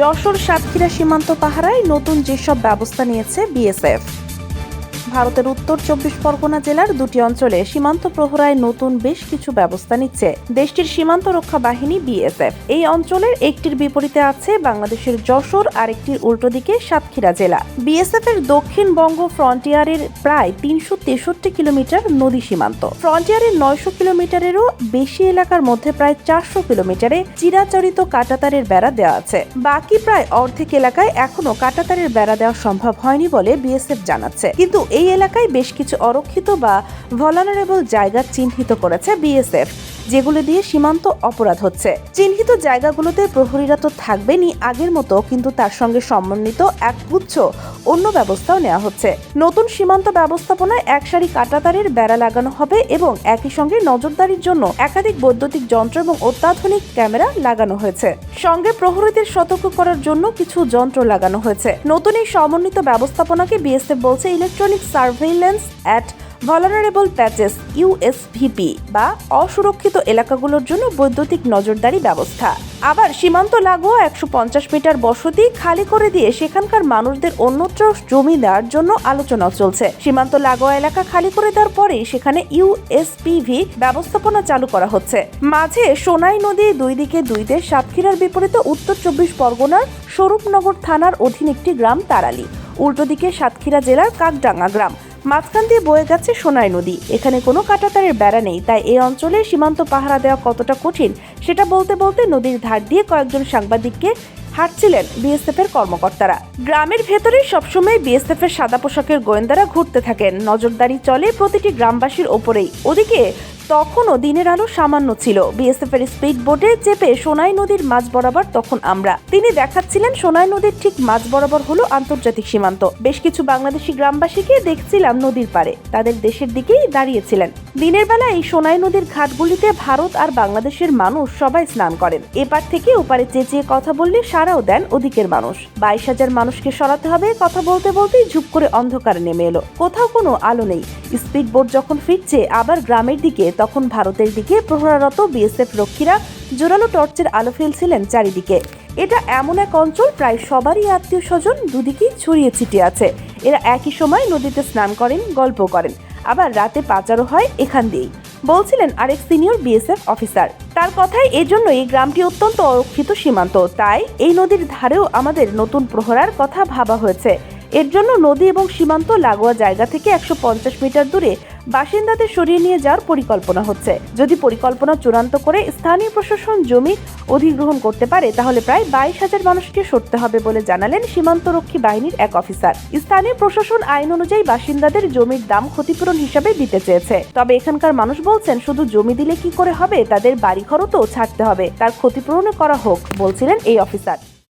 যশোর সাতক্ষীরা সীমান্ত পাহারায় নতুন যেসব ব্যবস্থা নিয়েছে বিএসএফ। ভারতের উত্তর চব্বিশ পরগনা জেলার দুটি অঞ্চলে সীমান্ত প্রহরায় নতুন বেশ কিছু ব্যবস্থা নিচ্ছে। দেশটির সীমান্ত রক্ষা বাহিনী বিএসএফ। এই অঞ্চলের একটির বিপরীতে আছে বাংলাদেশের যশোর আর একটির উল্টো দিকে সাতক্ষীরা জেলা। বিএসএফ এর দক্ষিণবঙ্গ ফ্রন্টিয়ারের প্রায় তিনশো তেষট্টি কিলোমিটার নদী সীমান্ত। ফ্রন্টিয়ারের নয়শো কিলোমিটারেরও বেশি এলাকার মধ্যে প্রায় চারশো কিলোমিটারে চিরাচরিত কাটাতারের বেড়া দেওয়া আছে। বাকি প্রায় অর্ধেক এলাকায় এখনও কাটাতারের বেড়া দেওয়া সম্ভব হয়নি বলে বিএসএফ জানাচ্ছে। কিন্তু এই এলাকায় বেশ কিছু অরক্ষিত বা ভলানারেবল জায়গা চিহ্নিত করেছে বিএসএফ। যেগুলো দিয়ে সীমান্ত অপরাধ হচ্ছে। চিহ্নিত জায়গাগুলোতে প্রহরীরা তো থাকবেনই আগের মতো, কিন্তু তার সঙ্গে সমন্বিত এক গুচ্ছ অন্য ব্যবস্থাও নেওয়া হচ্ছে। নতুন সীমান্ত ব্যবস্থাপনায় এক সারি কাটাতারের বেড়া লাগানো হবে এবং একই সঙ্গে নজরদারির জন্য একাধিক বৈদ্যুতিক যন্ত্র এবং অত্যাধুনিক ক্যামেরা লাগানো হয়েছে। সঙ্গে প্রহরীদের সতর্ক করার জন্য কিছু যন্ত্র লাগানো হয়েছে। নতুন এই সমন্বিত ব্যবস্থাপনাকে বিএসএফ বলছে electronic surveillance at vulnerable patches USVP বা অসুরক্ষিত এলাকাগুলোর জন্য বৈদ্যুতিক নজরদারি ব্যবস্থা। আবার সীমান্ত লাগোয়া একশো পঞ্চাশ মিটার বসতি খালি করে দিয়ে সেখানকার মানুষদের অন্যত্র জমি দেওয়ার জন্য আলোচনাও চলছে। সীমান্ত লাগোয়া এলাকা খালি করে দেওয়ার পরেই সেখানে ইউএসপিভি ব্যবস্থাপনা চালু করা হচ্ছে। মাঝে সোনাই নদী দুই দিকে দুই দেশ সাতক্ষীরার বিপরীতে উত্তর চব্বিশ পরগনার স্বরূপনগর থানার অধীন একটি গ্রাম তারালি। উল্টো দিকে সাতক্ষীরা জেলার কাকডাঙ্গা গ্রাম। মাঝখান দিয়ে বয়ে গেছে সোনাই নদী। এখানে কোনো কাটাতারের বেড়া নেই, তাই এই অঞ্চলে সীমান্ত পাহারা দেওয়া কতটা কঠিন সেটা বলতে বলতে নদীর ধার দিয়ে কয়েকজন সাংবাদিককে হাঁটছিলেন বিএসএফ এর কর্মকর্তারা। গ্রামের ভেতরে সবসময় বিএসএফ এর সাদা পোশাকের গোয়েন্দারা ঘুরতে থাকেন। নজরদারি চলে প্রতিটি গ্রামবাসীর ওপরেই। ওদিকে তখনও দিনের আলো সামান্য ছিল। বিএসএফ এর স্পিড বোটে চেপে সোনাই নদীর মাঝ বরাবর তখন আমরা। তিনি দেখাচ্ছিলেন সোনাই নদীর ঠিক মাঝ বরাবর হলো আন্তর্জাতিক সীমান্ত। বেশ কিছু বাংলাদেশি গ্রামবাসীকে দেখছিলাম নদীর পারে তাদের দেশের দিকেই দাঁড়িয়েছিলেন। দিনের বেলা এই সোনাই নদীর ঘাটগুলিতে ভারত আর বাংলাদেশের মানুষ সবাই স্নান করেন। এপার থেকে ওপারে চেঁচিয়ে কথা বললে সারাও দেন ওদিকের মানুষ। বাইশ হাজার মানুষকে সরাতে হবে কথা বলতে বলতেই ঝুপ করে অন্ধকারে নেমে এলো। কোথাও কোনো আলো নেই। স্পিড বোট যখন ফিরছে আবার গ্রামের দিকে, তখন ভারতের দিকে প্রহরারত বিএসএফ রক্ষীরা জোরালো টর্চের আলো ফেলছিলেন চারিদিকে। এটা এমন এক অঞ্চল, প্রায় সবারই আত্মীয় স্বজন দুদিকেই ছড়িয়ে ছিটিয়ে আছে। এরা একই সময় নদীতে স্নান করেন, গল্প করেন। আবার রাতে পাচারও হয় এখান দিয়েই। বলছিলেন আরেক সিনিয়র বিএসএফ অফিসার। তার কথায় এজন্য এই গ্রামটি অত্যন্ত অরক্ষিত সীমান্ত। তাই এই নদীর ধারেও আমাদের নতুন প্রহরার কথা ভাবা হয়েছে। এর জন্য নদী এবং সীমান্ত লাগোয়া জায়গা থেকে একশো পঞ্চাশ মিটার দূরে বাসিন্দাদের সরিয়ে নিয়ে যাওয়ার পরিকল্পনা হচ্ছে। যদি পরিকল্পনা চূড়ান্ত করে স্থানীয় প্রশাসন জমি অধিগ্রহণ করতে পারে, তাহলে প্রায় বাইশ হাজার মানুষকে সরতে হবে বলে জানালেন সীমান্তরক্ষী বাহিনীর এক অফিসার। স্থানীয় প্রশাসন আইন অনুযায়ী বাসিন্দাদের জমির দাম ক্ষতিপূরণ হিসাবে দিতে চেয়েছে। তবে এখানকার মানুষ বলছেন, শুধু জমি দিলে কি করে হবে? তাদের বাড়িঘরও তো ছাড়তে হবে। তার ক্ষতিপূরণও করা হোক, বলছিলেন এই অফিসার।